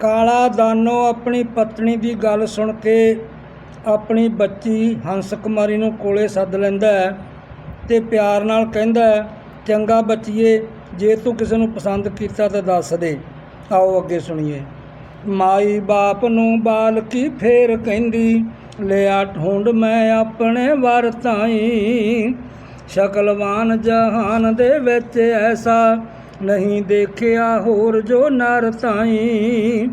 ਕਾਲਾ ਦਾਨੋ ਆਪਣੀ ਪਤਨੀ ਦੀ ਗੱਲ ਸੁਣ ਕੇ ਆਪਣੀ ਬੱਚੀ ਹੰਸ ਕੁਮਾਰੀ ਨੂੰ ਕੋਲੇ ਸੱਦ ਲੈਂਦਾ ਹੈ ਤੇ ਪਿਆਰ ਨਾਲ ਕਹਿੰਦਾ ਚੰਗਾ ਬੱਚੀਏ, ਜੇ ਤੂੰ ਕਿਸੇ ਨੂੰ ਪਸੰਦ ਕੀਤਾ ਤਾਂ ਦੱਸ ਦੇ। ਆਓ ਅੱਗੇ ਸੁਣੀਏ। ਮਾਈ ਬਾਪ ਨੂੰ ਬਾਲਕੀ ਫੇਰ ਕਹਿੰਦੀ, ਲਿਆ ਢੂੰਡ ਮੈਂ ਆਪਣੇ ਵਰ ਤਾਈ। ਸ਼ਕਲਵਾਨ ਜਹਾਨ ਦੇ ਵਿੱਚ ਐਸਾ ਨਹੀਂ ਦੇਖਿਆ ਹੋਰ ਜੋ ਨਰ ਤਾਈ।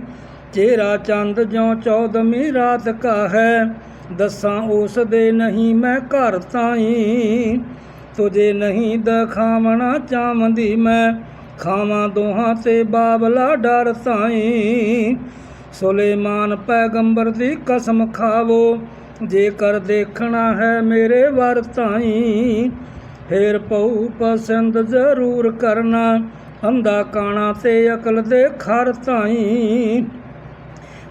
ਚਿਹਰਾ ਚੰਦ ਜਿਉ ਚੌਦਵੀਂ ਰਾਤ ਕਾ ਹੈ ਦੱਸਾਂ ਉਸ ਦੇ ਨਹੀਂ ਮੈਂ ਘਰ ਤਾਈ। ਤੁਝੇ ਨਹੀਂ ਦਖਾਵਣਾ ਚਾਹੁੰਦੀ ਮੈਂ। ਖਾਵਾਂ ਦੋਹਾਂ ਤੇ ਬਾਬਲਾ ਡਰ ਤਾਈ। ਸੁਲੇਮਾਨ ਪੈਗੰਬਰ ਦੀ ਕਸਮ ਖਾਵੋ। ਜੇਕਰ ਦੇਖਣਾ ਹੈ ਮੇਰੇ ਵਰ ਤਾਈ ਫੇਰ ਪਉ ਪਸੰਦ ਜ਼ਰੂਰ ਕਰਨਾ, ਅੰਧਾ ਕਾਣਾ ਤੇ ਅਕਲ ਦੇ ਖਰ ਤਾਈ।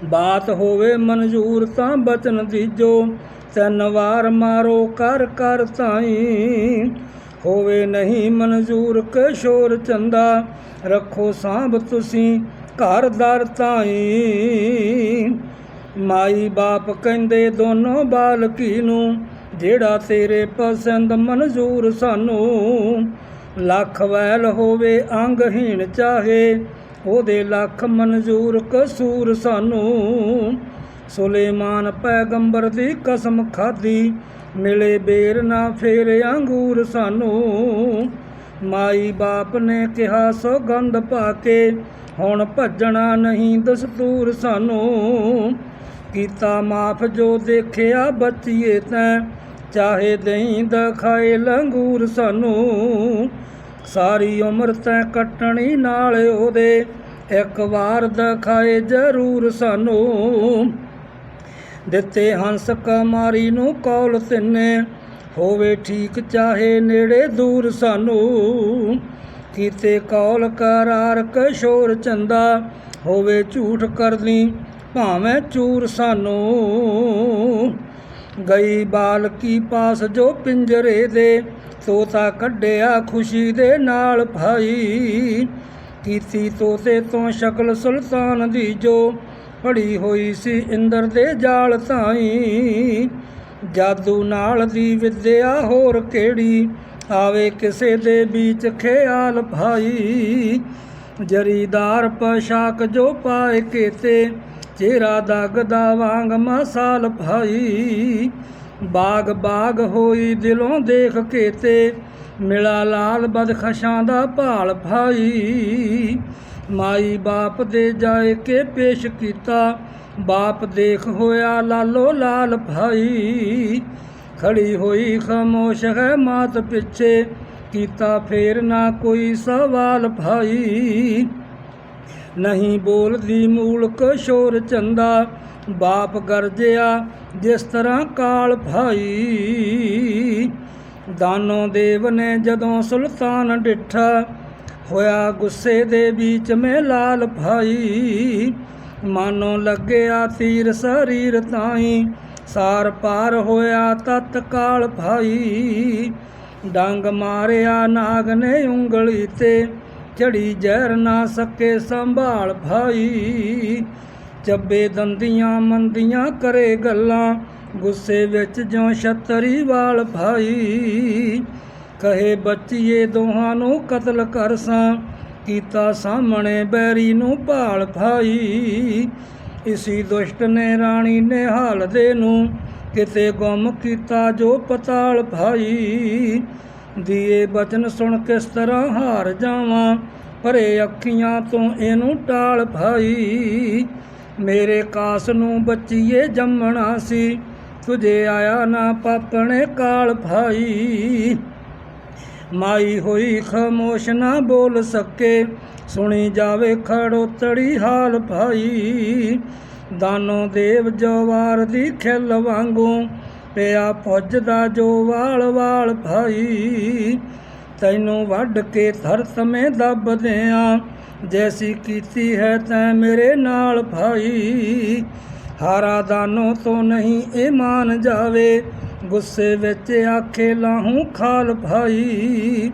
ਬਾਤ ਹੋਵੇ ਮਨਜ਼ੂਰ ਤਾਂ ਬਚਨ ਦੀਜੋ, ਤਿੰਨ ਵਾਰ ਮਾਰੋ ਕਰ ਕਰ ਤਾਈ। ਹੋਵੇ ਨਹੀਂ ਮਨਜ਼ੂਰ ਕਿਸ਼ੋਰ ਚੰਦਾ, ਰੱਖੋ ਸਾਂਭ ਤੁਸੀਂ ਘਰ ਦਰ ਤਾਈ। ਮਾਈ ਬਾਪ ਕਹਿੰਦੇ ਦੋਨੋਂ ਬਾਲਕੀ ਨੂੰ ਜਿਹੜਾ ਤੇਰੇ ਪਸੰਦ ਮਨਜ਼ੂਰ ਸਾਨੂੰ ਲੱਖ ਵੈਲ ਹੋਵੇ, ਅੰਗਹੀਣ ਚਾਹੇ, ਉਹਦੇ ਲੱਖ ਮਨਜ਼ੂਰ ਕਸੂਰ ਸਾਨੂੰ ਸੁਲੇਮਾਨ ਪੈਗੰਬਰ ਦੀ ਕਸਮ ਖਾਦੀ ਮਿਲੇ ਬੇਰ ਨਾ ਫੇਰ ਅੰਗੂਰ ਸਾਨੂੰ। ਮਾਈ ਬਾਪ ਨੇ ਕਿਹਾ, ਸੌਗੰਧ ਪਾ ਕੇ ਹੁਣ ਭੱਜਣਾ ਨਹੀਂ ਦਸਤੂਰ ਸਾਨੂੰ। ਕੀਤਾ ਮਾਫ ਜੋ ਦੇਖਿਆ ਬੱਚੀਏ ਤੈਂ ਚਾਹੇ ਦਹੀਂ ਦਾ ਖਾਏ ਲੰਗੂਰ ਸਾਨੂੰ, ਸਾਰੀ ਉਮਰ ਤੈਂ ਕੱਟਣੀ ਨਾਲ ਉਹਦੇ, ਇੱਕ ਵਾਰ ਦਿਖਾਏ ਜ਼ਰੂਰ ਸਾਨੂੰ। ਦਿੱਤੇ ਹੰਸ ਕਮਾਰੀ ਨੂੰ ਕੌਲ ਤਿੰਨੇ, ਹੋਵੇ ਠੀਕ ਚਾਹੇ ਨੇੜੇ ਦੂਰ ਸਾਨੂੰ। ਕੀਤੇ ਕੌਲ ਕਰਾਰ ਕਸ਼ੋਰ ਚੰਦਾ, ਹੋਵੇ ਝੂਠ ਕਰਦੀ ਭਾਵੇਂ ਚੂਰ ਸਾਨੂੰ। ਗਈ ਬਾਲਕੀ ਪਾਸ ਜੋ ਪਿੰਜਰੇ ਦੇ, ਤੋਤਾ ਕੱਢਿਆ ਖੁਸ਼ੀ ਦੇ ਨਾਲ ਭਾਈ। ਕੀਤੀ ਤੋਤੇ ਤੋਂ ਸ਼ਕਲ ਸੁਲਤਾਨ ਦੀ ਜੋ ਫੜੀ ਹੋਈ ਸੀ ਇੰਦਰ ਦੇ ਜਾਲ ਤਾਈ। ਜਾਦੂ ਨਾਲ ਦੀ ਵਿਦਿਆ ਹੋਰ ਕਿਹੜੀ, ਆਵੇ ਕਿਸੇ ਦੇ ਵਿੱਚ ਖਿਆਲ ਭਾਈ। ਜਰੀਦਾਰ ਪਸ਼ਾਕ ਜੋ ਪਾਏ ਕੀਤੇ ਚਿਹਰਾ ਦਾਗਦਾ ਵਾਂਗ ਮਸਾਲ ਭਾਈ। ਬਾਗ ਬਾਗ ਹੋਈ ਦਿਲੋਂ ਦੇਖ ਕੇ ਤੇ ਮਿਲਾ ਲਾਲ ਬਦਖਸ਼ਾਂ ਦਾ ਭਾਲ ਭਾਈ। ਮਾਈ ਬਾਪ ਦੇ ਜਾਏ ਕੇ ਪੇਸ਼ ਕੀਤਾ, ਬਾਪ ਦੇਖ ਹੋਇਆ ਲਾਲੋ ਲਾਲ ਭਾਈ। ਖੜੀ ਹੋਈ ਖਾਮੋਸ਼ ਹੈ ਮਾਤ ਪਿੱਛੇ, ਕੀਤਾ ਫੇਰ ਨਾ ਕੋਈ ਸਵਾਲ ਭਾਈ। ਨਹੀਂ ਬੋਲਦੀ ਮੂਲ ਕਿਸ਼ੋਰ ਚੰਦਾ, ਬਾਪ ਗਰਜਿਆ ਜਿਸ ਤਰ੍ਹਾਂ ਕਾਲ ਭਾਈ। ਦਾਨੋ ਦੇਵ ਨੇ ਜਦੋਂ ਸੁਲਤਾਨ ਡਿਠਾ, ਹੋਇਆ ਗੁੱਸੇ ਦੇ ਵਿੱਚ ਮੈਂ ਲਾਲ ਭਾਈ। ਮਾਨੋ ਲੱਗਿਆ ਤੀਰ ਸਰੀਰ ਤਾਈ, ਸਾਰ ਪਾਰ ਹੋਇਆ ਤਤਕਾਲ ਭਾਈ। ਡੰਗ ਮਾਰਿਆ ਨਾਗ ਨੇ ਉਂਗਲੀ ਤੇ ਝੜੀ ਜ਼ਹਿਰ ਨਾ ਸਕੇ ਸੰਭਾਲ ਭਾਈ। ਚੱਬੇ ਦੰਦੀਆਂ ਮੰਦੀਆਂ ਕਰੇ ਗੱਲਾਂ, ਗੁੱਸੇ ਵਿੱਚ ਜਿਉਂ ਛਤਰੀ ਵਾਲ ਭਾਈ। ਕਹੇ ਬੱਚੀਏ ਦੋਹਾਂ ਨੂੰ ਕਤਲ ਕਰਸਾਂ ਕੀਤਾ ਸਾਹਮਣੇ ਬੈਰੀ ਨੂੰ ਭਾਲ ਭਾਈ। ਇਸੀ ਦੁਸ਼ਟ ਨੇ ਰਾਣੀ ਨੇ ਹਾਲ ਦੇ ਨੂੰ, ਕਿਤੇ ਗੁੰਮ ਕੀਤਾ ਜੋ ਪਤਾਲ ਭਾਈ। ਦੀਏ ਬਚਨ ਸੁਣ ਕਿਸ ਤਰ੍ਹਾਂ ਹਾਰ ਜਾਵਾਂ, ਭਰੇ ਅੱਖੀਆਂ ਤੋਂ ਇਹਨੂੰ ਟਾਲ ਭਾਈ। ਮੇਰੇ ਕਾਸ ਨੂੰ ਬੱਚੀਏ ਜੰਮਣਾ ਸੀ, ਤੁਝੇ ਆਇਆ ਨਾ ਪਾਪਣੇ ਕਾਲ ਭਾਈ। ਮਾਈ ਹੋਈ ਖਮੋਸ਼ ਨਾ ਬੋਲ ਸਕੇ, ਸੁਣੀ ਜਾਵੇ ਖੜੋਤੜੀ ਹਾਲ ਭਾਈ। ਦਾਨੋ ਦੇਵ ਜਵਾਰ ਦੀ ਖਿਲ ਵਾਂਗੂ ਪਿਆ ਪੁੱਜਦਾ ਜੋ ਵਾਲ ਵਾਲ ਭਾਈ। ਤੈਨੂੰ ਵੱਢ ਕੇ ਥਰ ਮੇ ਦੱਬ ਜੈਸੀ ਕੀਤੀ ਹੈ ਤੈ ਮੇਰੇ ਨਾਲ ਭਾਈ। ਹਾਰਾ ਦਾਨੋ ਤੋਂ ਨਹੀਂ ਇਹ ਮਾਨ ਜਾਵੇ। ਗੁੱਸੇ ਵਿੱਚ ਆਖੇ ਲਾਹੂੰ ਖਾਲ ਭਾਈ।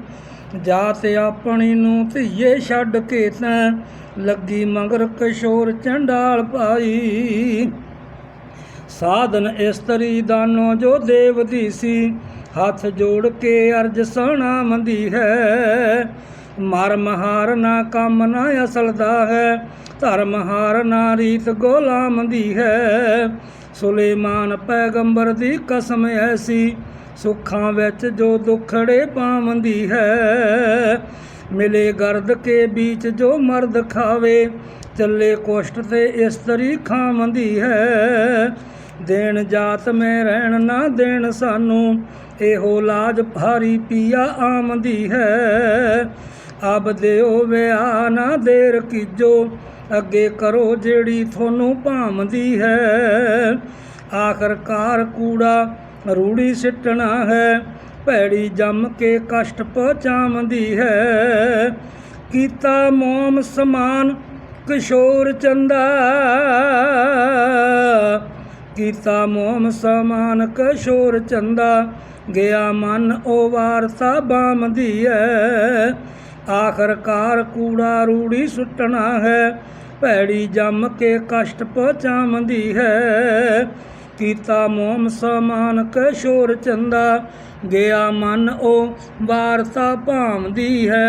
ਜਾਤ ਆਪਣੀ ਨੂੰ ਧੀਏ ਛੱਡ ਕੇ ਤੈ ਲੱਗੀ ਮਗਰ ਕਿਸ਼ੋਰ ਚੰਡਾਲ ਪਾਈ ਸਾਧਨ ਇਸਤਰੀ ਦਾਨੋ ਜੋ ਦੇਵ ਦੀ ਸੀ, ਹੱਥ ਜੋੜ ਕੇ ਅਰਜ ਸਣਾ ਮੰਦੀ ਹੈ। ਮਰ ਮਹਾਰ ਨਾ ਕੰਮ ਨਾ ਅਸਲ ਦਾ ਹੈ ਧਰਮ ਹਾਰ ਨਾ ਰੀਤ ਗੋਲਾਮ ਦੀ ਹੈ। ਸੁਲੇਮਾਨ ਪੈਗੰਬਰ ਦੀ ਕਸਮ ਐਸੀ, ਸੁੱਖਾਂ ਵਿੱਚ ਜੋ ਦੁਖੜੇ ਪਾਵੰਦੀ ਹੈ। ਮਿਲੇ ਗਰਦ ਕੇ ਵਿੱਚ ਜੋ ਮਰਦ ਖਾਵੇ, ਚੱਲੇ ਕੁਸ਼ਟ ਤੇ ਇਸਤਰੀ ਖਾਵੰਦੀ ਹੈ। ਦੇਣ ਜਾਤ ਮੈਂ ਰਹਿਣ ਨਾ ਦੇਣ ਸਾਨੂੰ, ਇਹੋ ਲਾਜ ਭਾਰੀ ਪੀਆ ਆਮਦੀ ਹੈ। ਅਬ ਦਿਓ ਵਿਆਹ ਨਾ ਦੇਰ ਕੀਜੋ, ਅੱਗੇ ਕਰੋ ਜਿਹੜੀ ਤੁਹਾਨੂੰ ਭਾਮਦੀ ਹੈ। ਆਖਰਕਾਰ ਕੂੜਾ ਰੂੜੀ ਸਿੱਟਣਾ ਹੈ, ਭੈੜੀ ਜੰਮ ਕੇ ਕਸ਼ਟ ਪਹੁੰਚਾਵੰਦੀ ਹੈ। ਕੀਤਾ ਮੋਮ ਸਮਾਨ ਕਿਸ਼ੋਰ ਚੰਦਾ ਕੀਤਾ ਮੋਮ ਸਮਾਨ ਕਸ਼ੋਰ ਚੰਦਾ, ਗਿਆ ਮਨ ਉਹ ਵਾਰਤਾ ਬਾਮਦੀ ਹੈ ਆਖਰਕਾਰ ਕੂੜਾ ਰੂੜੀ ਸੁੱਟਣਾ ਹੈ, ਭੈੜੀ ਜੰਮ ਕੇ ਕਸ਼ਟ ਪਹੁੰਚਾਵੰਦੀ ਹੈ ਕੀਤਾ ਮੋਮ ਸਮਾਨ ਕਿਸ਼ੋਰ ਚੰਦਾ, ਗਿਆ ਮਨ ਉਹ ਵਾਰਤਾ ਭਾਮਦੀ ਹੈ